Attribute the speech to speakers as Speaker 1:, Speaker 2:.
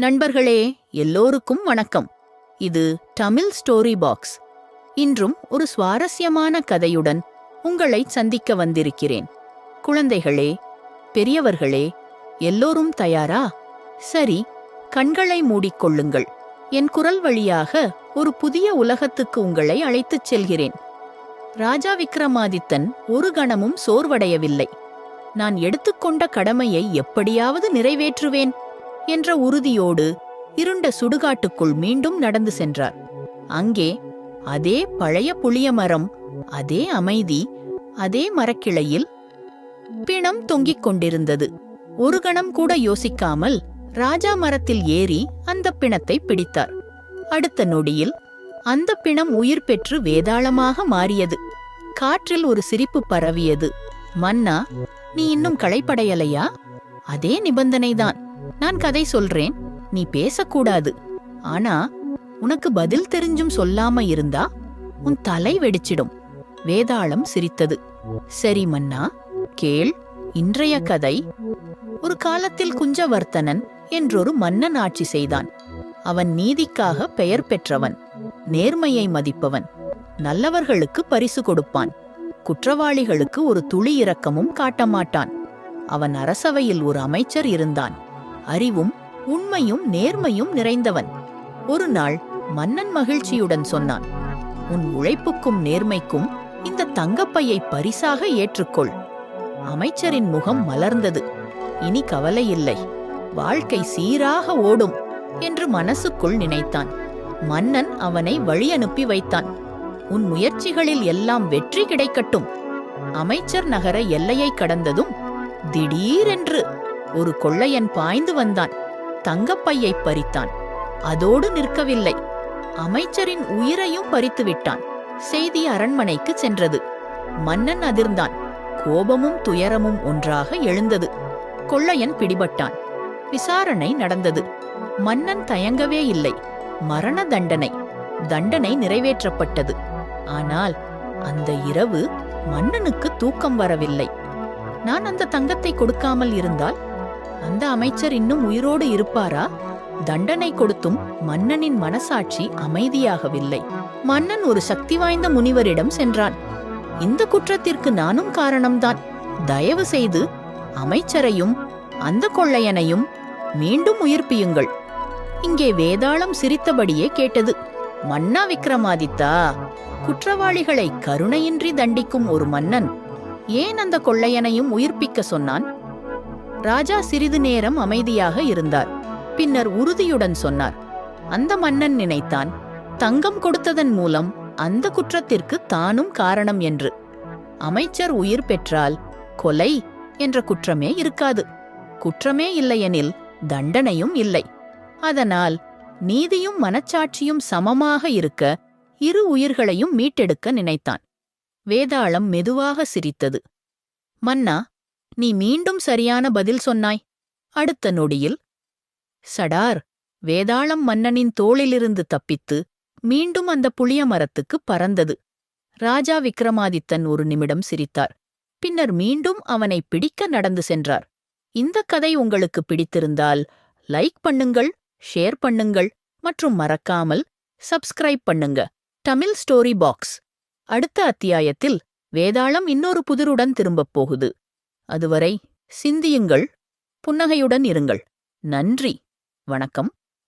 Speaker 1: நண்பர்களே எல்லோருக்கும் வணக்கம். இது தமிழ் ஸ்டோரி பாக்ஸ். இன்றும் ஒரு சுவாரஸ்யமான கதையுடன் உங்களை சந்திக்க வந்திருக்கிறேன். குழந்தைகளே பெரியவர்களே எல்லோரும் தயாரா? சரி கண்களை மூடிக்கொள்ளுங்கள். என் குரல் வழியாக ஒரு புதிய உலகத்துக்கு உங்களை அழைத்துச் செல்கிறேன். ராஜா விக்ரமாதித்தன் ஒரு கணமும் சோர்வடையவில்லை. நான் எடுத்துக்கொண்ட கடமையை எப்படியாவது நிறைவேற்றுவேன். என்ற உறுதியோடு இருண்ட சுடுகாட்டுக்குள் மீண்டும் நடந்து சென்றார். அங்கே அதே பழைய புளிய மரம் அதே அமைதி அதே மரக்கிளையில் பிணம் தொங்கிக் கொண்டிருந்தது. ஒரு கணம் கூட யோசிக்காமல் ராஜா மரத்தில் ஏறி அந்த பிணத்தை பிடித்தார். அடுத்த நொடியில் அந்த பிணம் உயிர் பெற்று வேதாளமாக மாறியது. காற்றில் ஒரு சிரிப்பு பரவியது. மன்னா நீ இன்னும் களைப்படையலையா? அதே நிபந்தனைதான். நான் கதை சொல்றேன். நீ பேசக்கூடாது. ஆனா உனக்கு பதில் தெரிஞ்சும் சொல்லாம இருந்தா உன் தலை வெடிச்சிடும். வேதாளம் சிரித்தது. சரி மன்னா கேள் இன்றைய கதை. ஒரு காலத்தில் குஞ்சவர்த்தனன் என்றொரு மன்னன் ஆட்சி செய்தான். அவன் நீதிக்காக பெயர் பெற்றவன். நேர்மையை மதிப்பவன். நல்லவர்களுக்கு பரிசு கொடுப்பான். குற்றவாளிகளுக்கு ஒரு துளி இரக்கமும் காட்டமாட்டான். அவன் அரசவையில் ஒரு அமைச்சர் இருந்தான். அறிவும் உண்மையும் நேர்மையும் நிறைந்தவன். ஒரு நாள் மன்னன் மகிழ்ச்சியுடன் சொன்னான் உன் உழைப்புக்கும் நேர்மைக்கும் இந்த தங்கப்பையை பரிசாக ஏற்றுக்கொள். அமைச்சரின் முகம் மலர்ந்தது. இனி கவலை இல்லை. வாழ்க்கை சீராக ஓடும் என்று மனசுக்குள் நினைத்தான். மன்னன் அவனை வழி அனுப்பி வைத்தான். உன் முயற்சிகளில் எல்லாம் வெற்றி கிடைக்கட்டும். அமைச்சர் நகர எல்லையை கடந்ததும் திடீரென்று ஒரு கொள்ளையன் பாய்ந்து வந்தான். தங்கப்பையை பறித்தான். அதோடு நிற்கவில்லை. அமைச்சரின் உயிரையும் பறித்து விட்டான் செய்தி அரண்மனைக்கு சென்றது. மன்னன் அதிர்ந்தான். கோபமும் துயரமும் ஒன்றாக எழுந்தது. கொள்ளையன் பிடிபட்டான். விசாரணை நடந்தது. மன்னன் தயங்கவே இல்லை. மரண தண்டனை. தண்டனை நிறைவேற்றப்பட்டது. ஆனால் அந்த இரவு மன்னனுக்கு தூக்கம் வரவில்லை. நான் அந்த தங்கத்தை கொடுக்காமல் இருந்தால்? அந்த அமைச்சர் இன்னும் உயிரோடு இருப்பாரா? தண்டனை கொடுத்தும் மன்னனின் மனசாட்சி அமைதியாகவில்லை. மன்னன் ஒரு சக்தி வாய்ந்த முனிவரிடம் சென்றான். இந்த குற்றத்திற்கு நானும் காரணம்தான். தயவு செய்து அமைச்சரையும் அந்த கொள்ளையனையும் மீண்டும் உயிர்ப்பியுங்கள் இங்கே வேதாளம் சிரித்தபடியே கேட்டது. மன்னா விக்ரமாதித்தா குற்றவாளிகளை கருணையின்றி தண்டிக்கும் ஒரு மன்னன் ஏன் அந்த கொள்ளையனையும் உயிர்ப்பிக்க சொன்னான்? ராஜா சிறிது நேரம் அமைதியாக இருந்தார். பின்னர் உறுதியுடன் சொன்னார் அந்த மன்னன் நினைத்தான் தங்கம் கொடுத்ததன் மூலம் அந்த குற்றத்திற்கு தானும் காரணம் என்று. அமைச்சர் உயிர் பெற்றால் கொலை என்ற குற்றமே இருக்காது. குற்றமே இல்லையெனில் தண்டனையும் இல்லை. அதனால் நீதியும் மனச்சாட்சியும் சமமாக இருக்க இரு உயிர்களையும் மீட்டெடுக்க நினைத்தான். வேதாளம் மெதுவாக சிரித்தது. மன்னா நீ மீண்டும் சரியான பதில் சொன்னாய். அடுத்த நொடியில் சடார் வேதாளம் மன்னனின் தோளிலிருந்து தப்பித்து மீண்டும் அந்த புளிய மரத்துக்கு பறந்தது. ராஜா விக்ரமாதித்தன் ஒரு நிமிடம் சிரித்தார். பின்னர் மீண்டும் அவனை பிடிக்க நடந்து சென்றார். இந்த கதை உங்களுக்கு பிடித்திருந்தால் லைக் பண்ணுங்கள் ஷேர் பண்ணுங்கள் மற்றும் மறக்காமல் சப்ஸ்கிரைப் பண்ணுங்க. Tamil story box. அடுத்த அத்தியாயத்தில் வேதாளம் இன்னொரு புதிருடன் திரும்பப் போகுது. அதுவரை சிந்தியுங்கள் புன்னகையுடன் இருங்கள். நன்றி. வணக்கம்.